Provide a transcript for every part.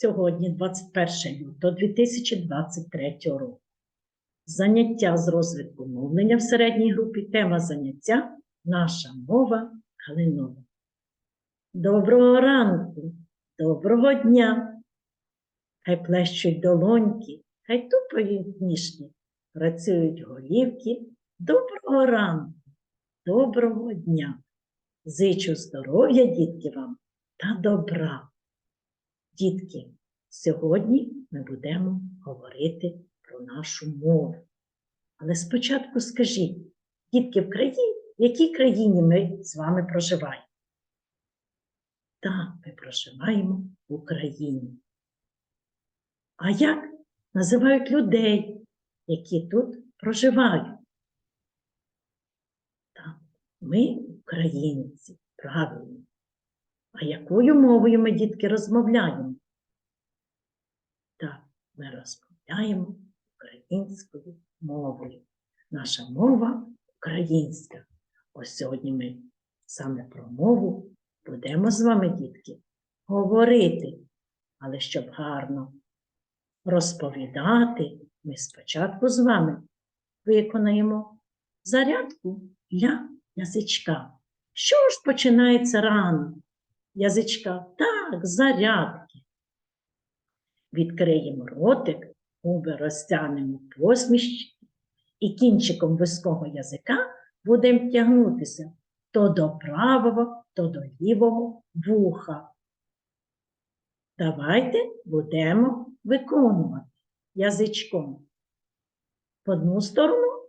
Сьогодні 21 лютого 2023 року. Заняття з розвитку мовлення в середній групі. Тема заняття Наша мова Калинова. Доброго ранку, доброго дня. Хай плещуть долоньки, хай тупають ніжки, працюють голівки. Доброго ранку, доброго дня. Зичу здоров'я, дітки, вам та добра. Дітки, сьогодні ми будемо говорити про нашу мову. Але спочатку скажіть, дітки, в країні, в якій країні ми з вами проживаємо? Так, ми проживаємо в Україні. А як називають людей, які тут проживають? Так, ми українці, правильно. А якою мовою ми, дітки, розмовляємо? Так, ми розмовляємо українською мовою. Наша мова українська. Ось сьогодні ми саме про мову будемо з вами, дітки, говорити. Але щоб гарно розповідати, ми спочатку з вами виконаємо зарядку для язичка. Що ж починається рано? Язичка, так, зарядки. Відкриємо ротик, губи розтягнемо посмішки і кінчиком вузького язика будемо тягнутися то до правого, то до лівого вуха. Давайте будемо виконувати язичком в одну сторону,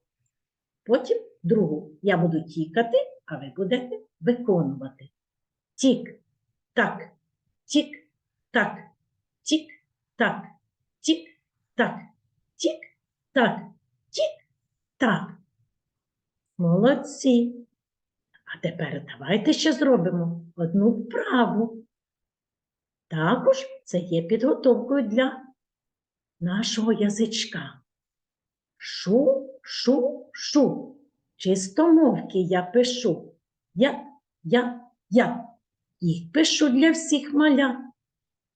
потім другу. Я буду тікати, а ви будете виконувати. Тік, так, тік, так, тік, так, тік, так, тік, так, тік, так. Молодці. А тепер давайте ще зробимо одну вправу. Також це є підготовкою для нашого язичка. Шу, шу, шу. Чистомовки я пишу. Я, я, я. Їх пишу для всіх малят.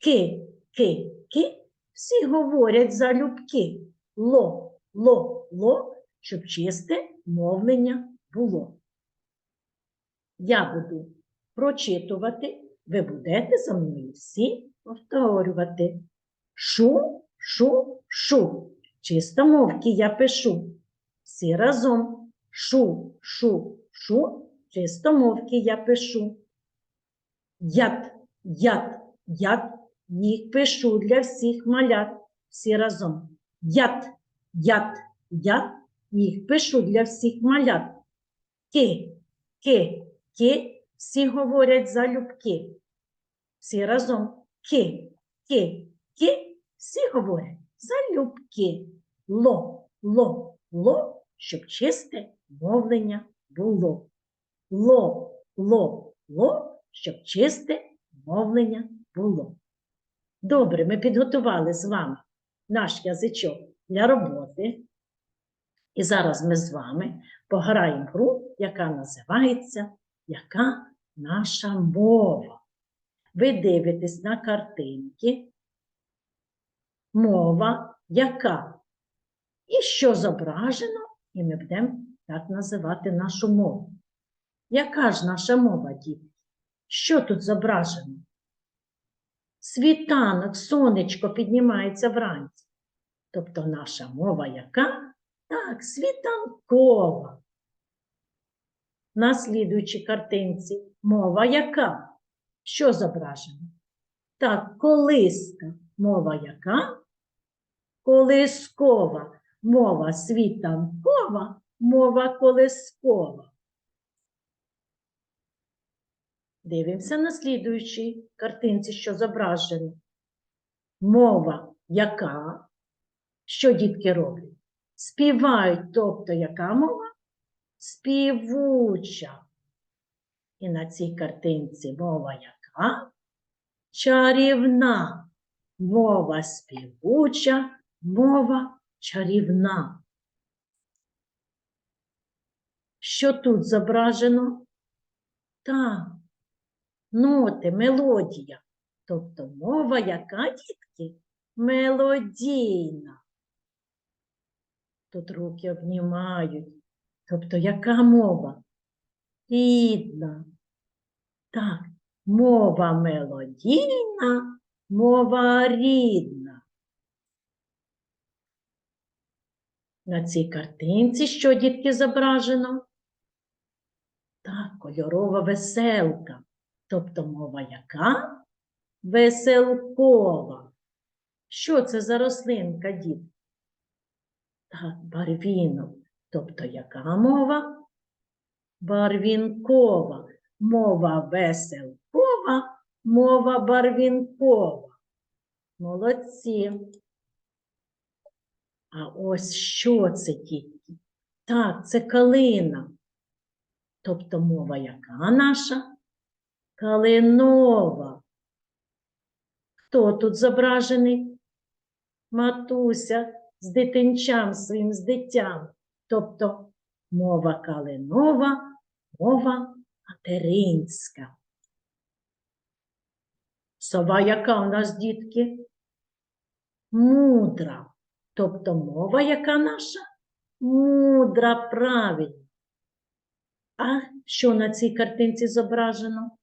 Ки, ки, ки. Всі говорять залюбки. Ло, ло, ло, щоб чисте мовлення було. Я буду прочитувати, ви будете за мною всі повторювати. Шу, шу, шу. Чистомовки я пишу. Всі разом. Шу, шу, шу. Чистомовки я пишу. Яд, яд, яд. Їх пишу для всіх малят. Всі разом. Яд, яд, яд. Їх пишу для всіх малят. Ки, ки, ки. Всі говорять залюбки. Всі разом. Ки, ки, ки. Всі говорять залюбки. Ло, ло, ло, щоб чисте мовлення було. Ло, ло, ло, щоб чисте мовлення було. Добре, ми підготували з вами наш язичок для роботи. І зараз ми з вами пограємо гру, яка називається Яка наша мова? Ви дивитесь на картинки. Мова яка? І що зображено, і ми будемо так називати нашу мову. Яка ж наша мова, діти? Що тут зображено? Світанок, сонечко піднімається вранці. Тобто наша мова яка? Так, світанкова. На слідуючій картинці мова яка? Що зображено? Так, колиска. Мова яка? Колискова. Мова світанкова, мова колискова. Дивимося на слідуючій картинці, що зображено. Мова яка? Що дітки роблять? Співають, тобто яка мова? Співуча. І на цій картинці мова яка? Чарівна. Мова співуча, мова чарівна. Що тут зображено? Так, ноти, мелодія. Тобто мова яка, дітки? Мелодійна. Тут руки обнімають. Тобто яка мова? Рідна. Так, мова мелодійна, мова рідна. На цій картинці що, дітки, зображено? Так, кольорова веселка. Тобто мова яка? Веселкова. Що це за рослинка, дід? Так, барвінок. Тобто яка мова? Барвінкова. Мова веселкова, мова барвінкова. Молодці. А ось що це дітки? Так, це калина. Тобто мова яка наша? Калинова. Хто тут зображений? Матуся з дитинчам своїм, з дитям. Тобто мова калинова, мова материнська. Сова яка у нас, дітки? Мудра. Тобто мова яка наша? Мудра, правильно. А що на цій картинці зображено?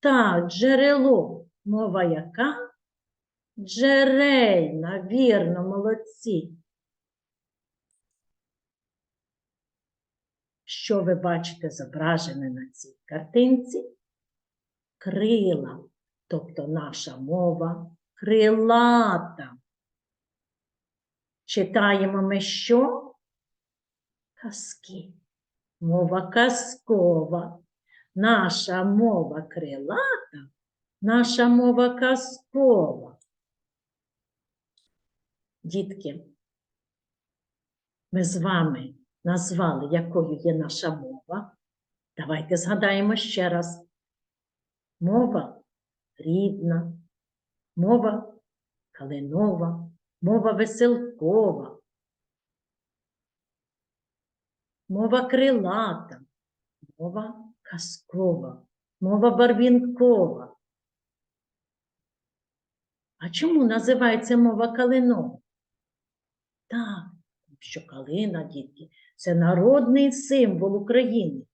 Так, джерело. Мова яка? Джерельна, вірно, молодці. Що ви бачите зображене на цій картинці? Крила, тобто наша мова крилата. Читаємо ми що? Казки. Мова казкова. Наша мова крилата, наша мова казкова. Дітки, ми з вами назвали, якою є наша мова. Давайте згадаємо ще раз. Мова рідна, мова калинова, мова веселкова, мова крилата, мова казкова, мова барвінкова. А чому називається мова калинова? Так, що калина, дітки, це народний символ України.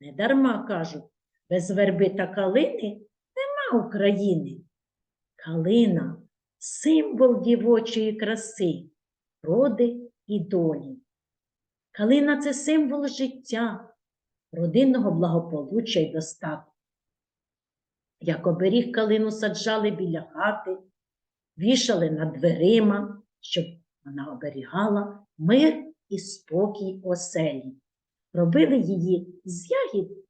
Не дарма кажуть, без верби та калини нема України. Калина символ дівочої краси, роди і долі. Калина це символ життя, родинного благополуччя й достатку. Як оберіг калину саджали біля хати, вішали над дверима, щоб вона оберігала мир і спокій оселі. Робили її з ягід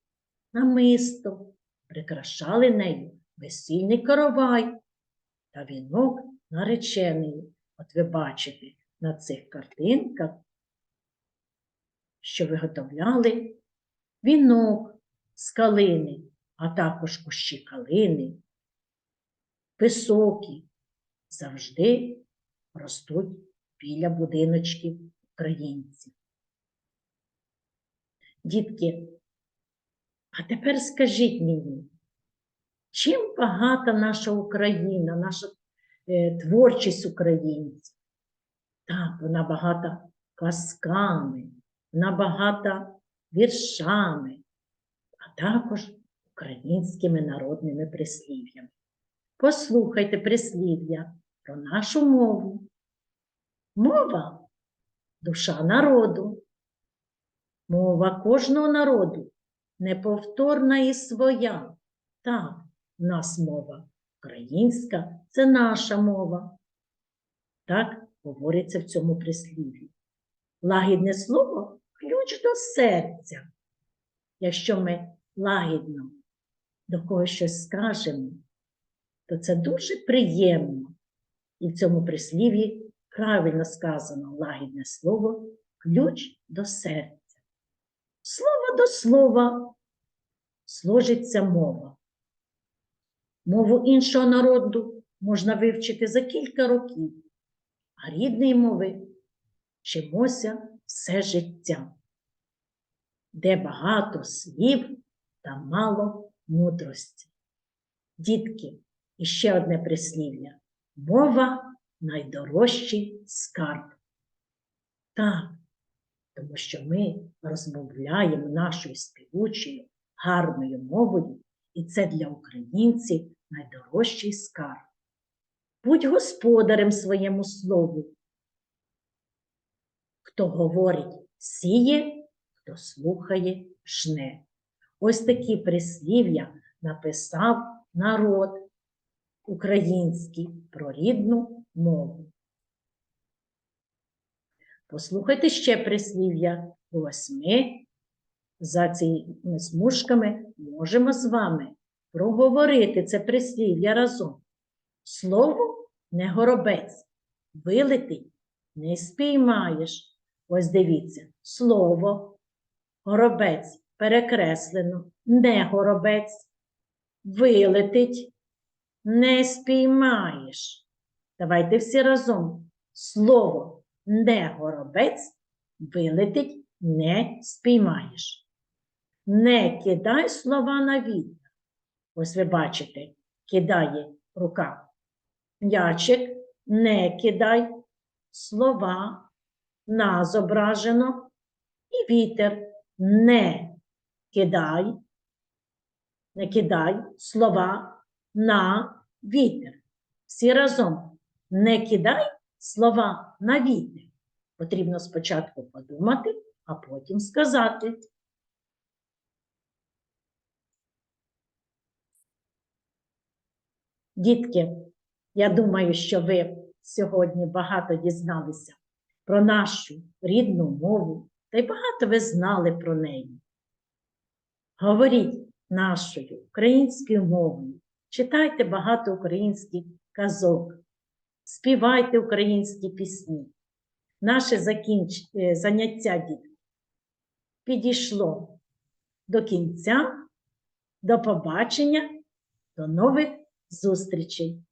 намисто, прикрашали нею весільний каравай та вінок наречений. От ви бачите на цих картинках, що виготовляли вінок з калини, а також кущі калини, високі, завжди ростуть біля будиночків українців. Дітки, а тепер скажіть мені, чим багата наша Україна, наша е, творчість українців? Так, вона багата казками, вона багата віршами, а також українськими народними прислів'ями. Послухайте прислів'я про нашу мову. Мова душа народу. Мова кожного народу неповторна і своя. Так, в нас мова українська це наша мова. Так говориться в цьому прислів'ї. Лагідне слово ключ до серця. Якщо ми лагідно до когось щось скажемо, то це дуже приємно. І в цьому прислів'ї правильно сказано лагідне слово ключ до серця. Слово до слова сложиться мова. Мову іншого народу можна вивчити за кілька років, а рідної мови вчимося все життя, де багато слів та мало мудрості. Дітки, І ще одне прислів'я. Мова найдорожчий скарб. Так, тому що ми розмовляємо нашою співучою, гарною мовою, і це для українців найдорожчий скарб. Будь господарем своєму слову. Хто говорить, сіє, хто слухає, жне. Ось такі прислів'я написав народ український про рідну мову. Послухайте ще прислів'я ось ми за цими смужками можемо з вами проговорити це прислів'я разом. Слово не горобець, вилитий не спіймаєш. Ось дивіться, слово, горобець перекреслено, не горобець, вилетить, не спіймаєш. Давайте всі разом. Слово не горобець, вилетить, не спіймаєш. Не кидай слова на вітер. Ось ви бачите, кидає рука. М'ячик, не кидай слова на зображено і вітер не кидай, не кидай слова на вітер. Всі разом не кидай слова на вітер. Потрібно спочатку подумати, а потім сказати. Дітки, я думаю, що ви сьогодні багато дізналися про нашу рідну мову, та й багато ви знали про неї. Говоріть нашою українською мовою, читайте багато українських казок, співайте українські пісні. Наше закінч... е, заняття дітки підійшло до кінця. До побачення, до нових зустрічей!